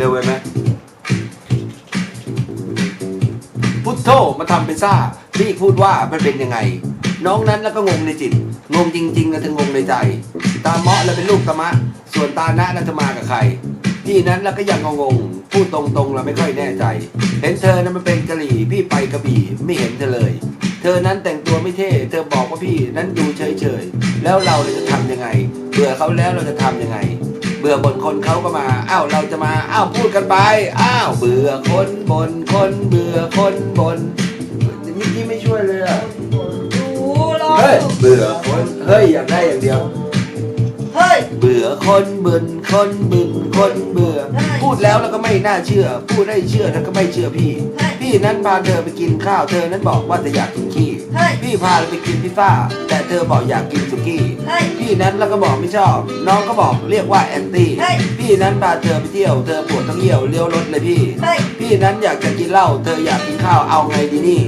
เร็วไปไหมพุทโธมาทำเป็นซ่าพี่พูดว่ามันเป็นยังไง น้องนั้นแล้วก็งงในจิต งงจริงๆแล้วถึงงงในใจ ตาเมาะแล้วเป็นลูกตะมะ ส่วนตานะแล้วจะมากับใครพี่นั้นแล้วก็ยังงงๆพูดตรงๆเราไม่ค่อยแน่ใจ เห็นเธอนั้นมันเป็นกะหรี่พี่ไปกระบี่ไม่เห็นเธอเลย เธอนั้นแต่งตัวไม่เท่เธอบอกว่าพี่นั้นดูเฉยๆแล้วเราจะทำยังไงเบื่อเขาแล้วเราจะทำยังไง เบื่อบนคนเขาก็มา อ้าวเราจะมา อ้าวพูดกันไป อ้าวเบื่อคนบนคนเบื่อคนบนนี่ที่ไม่ช่วยเลยอะดูรอเฮ้ยดูเบื่อคน เฮ้ยอยากได้อย่างเดียวเฮ้ย เบื่อคนบึนคนบึนคนเบื่อได้พูดแล้วแล้วก็ไม่น่าเชื่อ พูดได้เชื่อแล้วก็ไม่เชื่อพี่ได้พี่นั้นพาเธอไปกินข้าวเธอนั้นบอกว่าเธออยากกินขี้เฮ้ยพี่พาเธอไปกินพิซซ่า แต่เธอบอกอยากกินสุกี้เฮ้ยพี่นั้นแล้วก็บอกไม่ชอบ น้องก็บอกเรียกว่าแอนตี้เฮ้ยพี่นั้นพาเธอไปเที่ยวเธอปวดทั้งเยี่ยวเลี้ยวรถเลยพี่เฮ้ยพี่นั้นอยากจะกินเหล้าเธออยากกินข้าวเอาไงดีนี่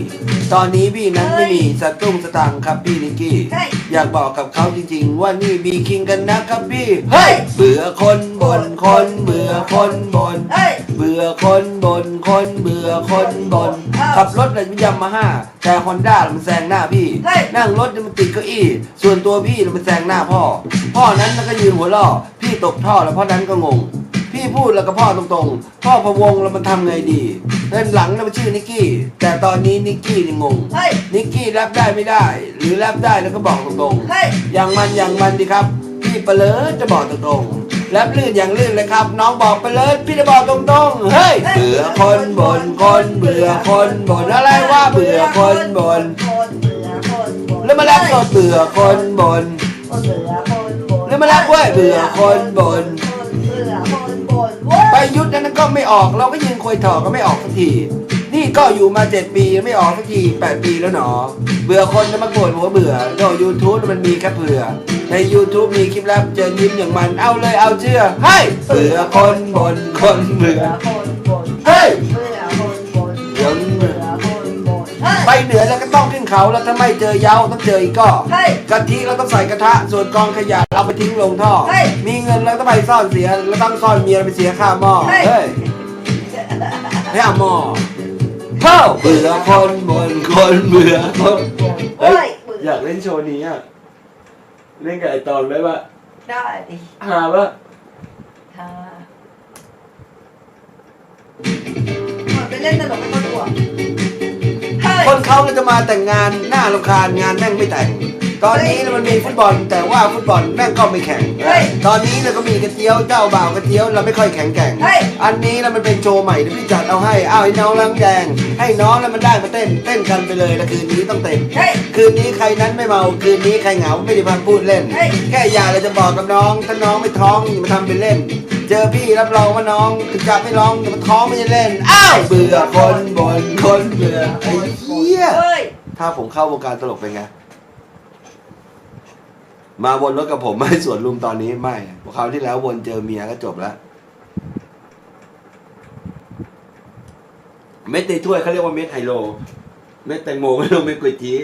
ตอนนี้พี่นั้นไม่มีสตุ้งสตังค์ครับพี่นิกกี้เฮ้ยอยากบอกกับเขาจริง ๆ ว่านี่บีคิงกันนะครับพี่ เฮ้ย เบื่อคนบนคนเบื่อคนบนเฮ้ยเบื่อคนบนคนเบื่อคนบนอ้าวขับรถเลยยามาฮ่าแต่ฮอนด้ามันแซงหน้าพี่ เฮ้ย นั่งรถเนี่ยมันติดเก้าอี้ ส่วนตัวพี่เนี่ยมันแซงหน้าพ่อ พ่อนั้นแล้วก็ยืนหัวล่อพี่ตกท่อแล้วพ่อนั้นก็งง พี่พูดแล้วก็พ่อตรงๆ พ่อพะวงแล้วมันทำไงดีเดินหลังแล้วมันชื่อนิกกี้ แต่ตอนนี้นิกกี้นี่งง เฮ้ย นิกกี้รับได้ไม่ได้ หรือรับได้แล้วก็บอกตรงเฮ้ย ๆ อย่างมันอย่างมันดีครับ พี่เปลือจะบอกตรงๆรับลื่นอย่างลื่นเลยครับ น้องบอกไปเลยพี่จะบอกตรงๆ เฮ้ย เบื่อคนบนคนเบื่อคนบนอะไรว่าเบื่อคนบน คนเบื่อคนบนแล้วมาแรปก็เบื่อคนบน คนเบื่อคนบนแล้วมาแรปเว้ยเบื่อคนบนคน เบื่อคนบนเว้ยไปยุทธนั้นก็ไม่ออก เราก็ยืนคอยถอก็ไม่ออกสักที นี่ก็อยู่มาเจ็ดปีไม่ออกสักทีแปดปีแล้วหนอ เบื่อคนจะมาโกรธหัวเบื่อโดยูทูบมันมีแค่เผื่อ ใน YouTube มีคลิปแรปเจอยิ้มอย่างมัน เอาเลยเอาเชื่อให้ย เบื่อคนบนคนเบื่อคนบนเฮ้ย เบื่อคนบนเดี๋ยวเบื่อคนบนเฮ้ย ไปเหนือแล้วก็ต้องขึ้น เขาแล้วถ้าไม่เจอเยาต้องเจออีกก็เฮ้ยกะทิเราต้องใส่กระทะ ส่วนกองขยะเราไปทิ้งลงท่อเฮ้ยมีเงินเราต้องไปซ่อนเสียเราต้องซ่อนเมียเราไปเสียค่าหม้อเฮ้ยเฮ้ยค่าหม้อเฮ้าเบื่อคนบนคนเบื่อคนเฮ้ยเบื่ออยากเล่นโชว์นี้อะเล่นกับไอตอนได้ปะได้ดิหาปะค่ะมันไปเล่นตลกให้เขาดูอะเฮ้ย คนเขาเราจะมาแต่งงานหน้ารำคาญงานแม่งไม่แต่ง ตอนนี้มันมีฟุตบอลแต่ว่าฟุตบอลแม่งก็ไม่แข่งเฮ้ยตอนนี้เราก็มีกระเจียวเจ้าบ่าวกระเจียวเราไม่ค่อยแข็งแกร่งเฮ้ย อันนี้แล้วมันเป็นโชว์ใหม่ที่พี่จัดเอาให้อ้าวไอ้น้องลังแดง ให้น้องแล้วมันได้มาเต้นเต้นกันไปเลยแล้วคืนนี้ต้องเต้น เฮ้ย คืนนี้ใครนั้นไม่เมา คืนนี้ใครเหงาไม่ได้พันพูดเล่น เฮ้ย แค่อยากเราจะบอกกับน้อง ถ้าน้องไม่ท้องอย่ามาทำเป็นเล่น เจอพี่รับรองว่าน้องถึงจะไม่ร้องอย่ามาท้องไม่จะเล่น อ้าวเบื่อคนบนคนเบื่อไอ้เหี้ย เฮ้ย ถ้าผมเข้าวงการตลกเป็นไง มาวนรถกับผมไม่สวนลุมตอนนี้ไม่คราวที่แล้ววนเจอเมียก็จบแล้ว เม็ดในถ้วยเขาเรียกว่าเม็ดไฮโล เม็ดแตงโมก็เรียกว่าเม็ดก๋วยจี้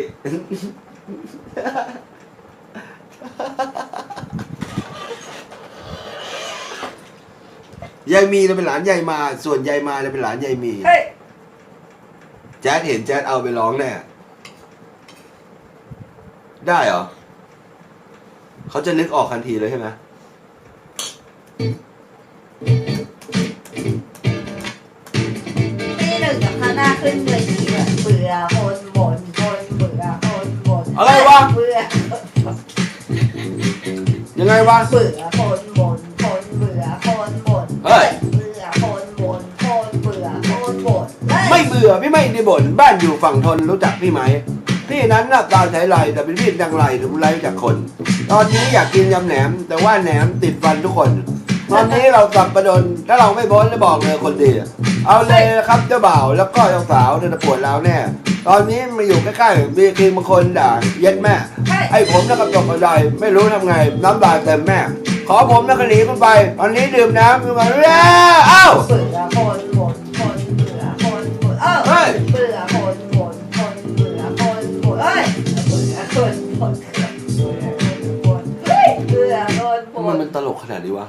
ยายมีเราเป็นหลานยายมา ส่วนยายมาเราเป็นหลานยายมีเฮ้ยแจ๊ดเห็นแจ๊ดเอาไปร้องแน่ได้เหรอ เขาจะนึกออกทันทีเลยใช่ไหมปีหนึ่งกับข้างหน้าขึ้นเลยทีเลยเบื่อคนบนคนเบื่อคนบนอะไรวะ เบื่อยังไงวะ เบื่อคนบนคนเบื่อคนบนเฮ้ย เบื่อคนบนคนเบื่อคนบนเฮ้ยไม่เบื่อพี่ไม่ได้บ่นบ้านอยู่ฝั่งทนรู้จักพี่ไหมพี่นั้นหน้าตาใสไรแต่เป็นพี่ดังไรถึงไรจากคน ตอนนี้อยากกินยำแหนม แต่ว่าแหนมติดฟันทุกคน ตอนนี้เรากลับประดนถ้าเราไม่บ้นจะบอกเลยคนดี เอาเลยนะครับเจ้าบ่าวแล้วก็เจ้าสาวเธอปวดแล้วแน่ ตอนนี้มาอยู่ใกล้ๆมีคือบางคนด่าเย็ดแม่ ไอ้ผมนะครับตกกระไดไม่รู้ทำไง น้ำลายเต็มแม่ ขอผมนะกหนีคุณไป ตอนนี้ดื่มน้ำขึ้นมาแล้วอ้าวเบื่อคนบนคนเบื่อคนบนเอ้าเบื่อคนบนคนเบื่อคนบนเอ้ยเบื่อคนบน ลกขนาดนี้วะ